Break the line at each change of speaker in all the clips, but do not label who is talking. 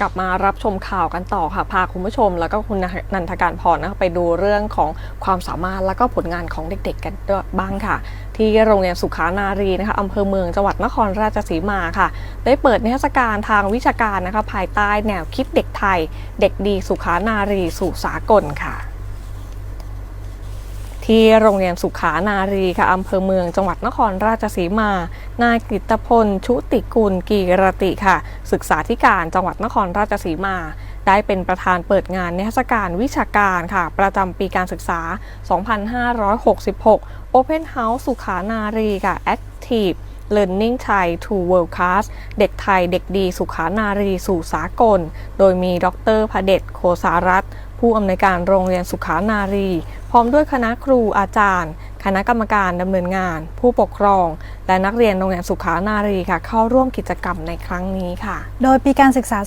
กลับมารับชมข่าวกันต่อค่ะ พาคุณผู้ชม แล้วก็คุณนันทการพรนะคะไปดูเรื่องของความสามารถแล้วก็ผลงานของเด็กๆกันบ้างค่ะ ที่โรงเรียนสุขานารีนะคะอำเภอเมืองจังหวัดนครราชสีมาค่ะ ได้เปิดนิทรรศการทางวิชาการนะคะภายใต้แนวคิดเด็กไทย เด็กดีสุขานารีสู่สากลค่ะ ที่โรงเรียนสุขานารีค่ะอำเภอเมืองจังหวัดนครราชสีมา นายกิตพล ชุติกุลกีรติค่ะ ศึกษาธิการจังหวัดนครราชสีมา ได้เป็นประธานเปิดงานนิทรรศการวิชาการค่ะ ประจำปีการศึกษา 2566 Open House สุขานารีค่ะ Active Learning Thai to World Class เด็กไทยเด็กดีสุขานารีสู่สากล โดยมีดรพเดชโคสารัตผู้อำนวยการโรงเรียนสุขานารี พร้อมด้วยคณะครูอาจารย์ คณะกรรมการดำเนินงาน ผู้ปกครอง และนักเรียนโรงเรียนสุขานารีค่ะ เข้าร่วมกิจกรรมในครั้งนี้ค่ะ
โดยปีการศึกษา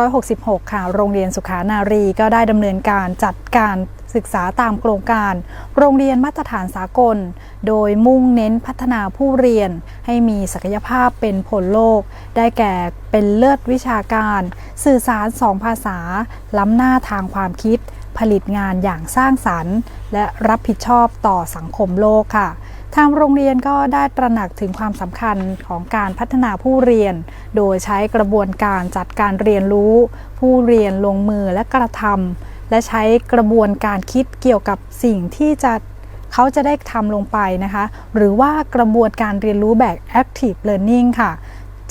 2566 ค่ะ โรงเรียนสุขานารีก็ได้ดำเนินการจัดการ ศึกษาตามโครงการ โรงเรียนมาตรฐานสากล โดยมุ่งเน้นพัฒนาผู้เรียน ให้มีศักยภาพเป็นผลโลก ได้แก่เป็นเลิศวิชาการ สื่อสารสองภาษา ล้ำหน้าทางความคิด ผลิตงานอย่างสร้างสรรค์ และรับผิดชอบต่อสังคมโลกค่ะทางโรงเรียนก็ได้ตระหนักถึงความสำคัญของการพัฒนาผู้เรียน โดยใช้กระบวนการจัดการเรียนรู้ ผู้เรียนลงมือและกระทำ และใช้กระบวนการคิดเกี่ยวกับสิ่งที่จะเขาจะได้ทำลงไปนะคะ หรือว่ากระบวนการเรียนรู้แบบ active learning ค่ะ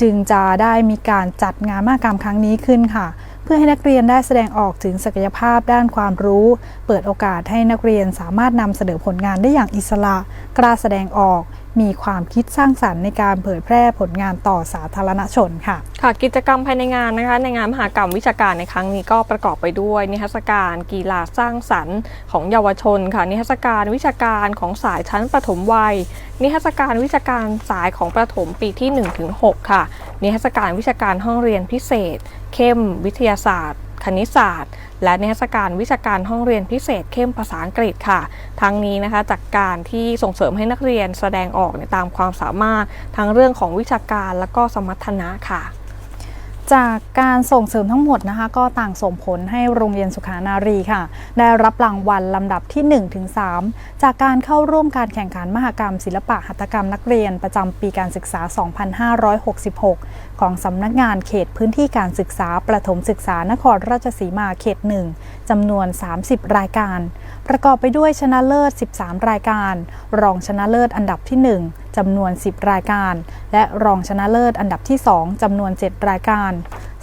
จึงจะได้มีการจัดงานมหกรรมครั้งนี้ขึ้นค่ะ เพื่อให้นักเรียนได้แสดงออกถึงศักยภาพด้านความรู้ เปิดโอกาสให้นักเรียนสามารถนำเสนอผลงานได้อย่างอิสระ กล้าแสดงออก มีความคิดสร้างสรรค์ในการเผยแพร่ผลงานต่อสาธารณชนค่ะ
ค่ะกิจกรรมภายในงานนะคะ ในงานมหากรรมวิชาการในครั้งนี้ก็ประกอบไปด้วย นิทรรศการกีฬาสร้างสรรค์ของเยาวชนค่ะ นิทรรศการวิชาการของสายชั้นประถมวัย นิทรรศการวิชาการสายของประถมปีที่ 1-6 ค่ะ นิทรรศการวิชาการห้องเรียนพิเศษ เข้มวิทยาศาสตร์ คณิตศาสตร์ และนิทรรศการวิชาการห้องเรียนพิเศษเข้มภาษาอังกฤษค่ะ ทั้งนี้นะคะจากการที่ส่งเสริมให้นักเรียนแสดงออกในตามความสามารถทั้งเรื่องของวิชาการและก็สมรรถนะค่ะ
จากการส่งเสริมทั้งหมดนะคะ ก็ต่างส่งผลให้โรงเรียนสุขานารีค่ะ ได้รับรางวัลลำดับที่ 1-3 จากการเข้าร่วมการแข่งขันมหกรรม ศิลปะหัตถกรรมนักเรียนประจำปีการศึกษา 2566 ของสำนักงานเขตพื้นที่การศึกษา ประถมศึกษานครราชสีมาเขต 1จำนวน 30 รายการ ประกอบไปด้วยชนะเลิศ 13 รายการ รองชนะเลิศอันดับที่ 1 จำนวน 10 รายการ และรองชนะเลิศอันดับที่ 2จำนวน 7 รายการ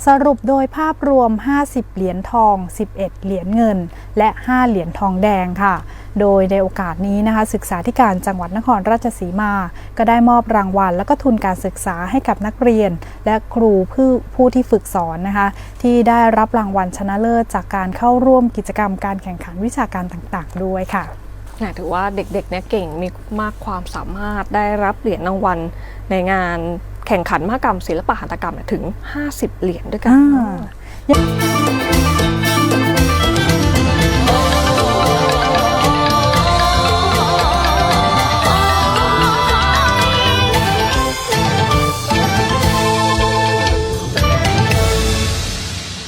สรุปโดยภาพรวม 50 เหรียญทอง 11 เหรียญเงิน และ 5 เหรียญทองแดงค่ะ โดยในโอกาสนี้นะคะ ศึกษาธิการจังหวัดนครราชสีมา ก็ได้มอบรางวัล และก็ทุนการศึกษาให้กับนักเรียน และครูผู้ผู้ที่ฝึกสอนนะคะ ที่ได้รับรางวัลชนะเลิศจากการเข้าร่วมกิจกรรมการแข่งขันวิชาการต่าง ๆ ด้วยค่ะ
ถือว่าเด็กๆเนี่ยเก่งมีมากความสามารถได้รับเหรียญรางวัลในงานแข่งขันมหกรรมศิลปะหัตถกรรมเนี่ยถึง 50 เหรียญด้วยกัน
อ่า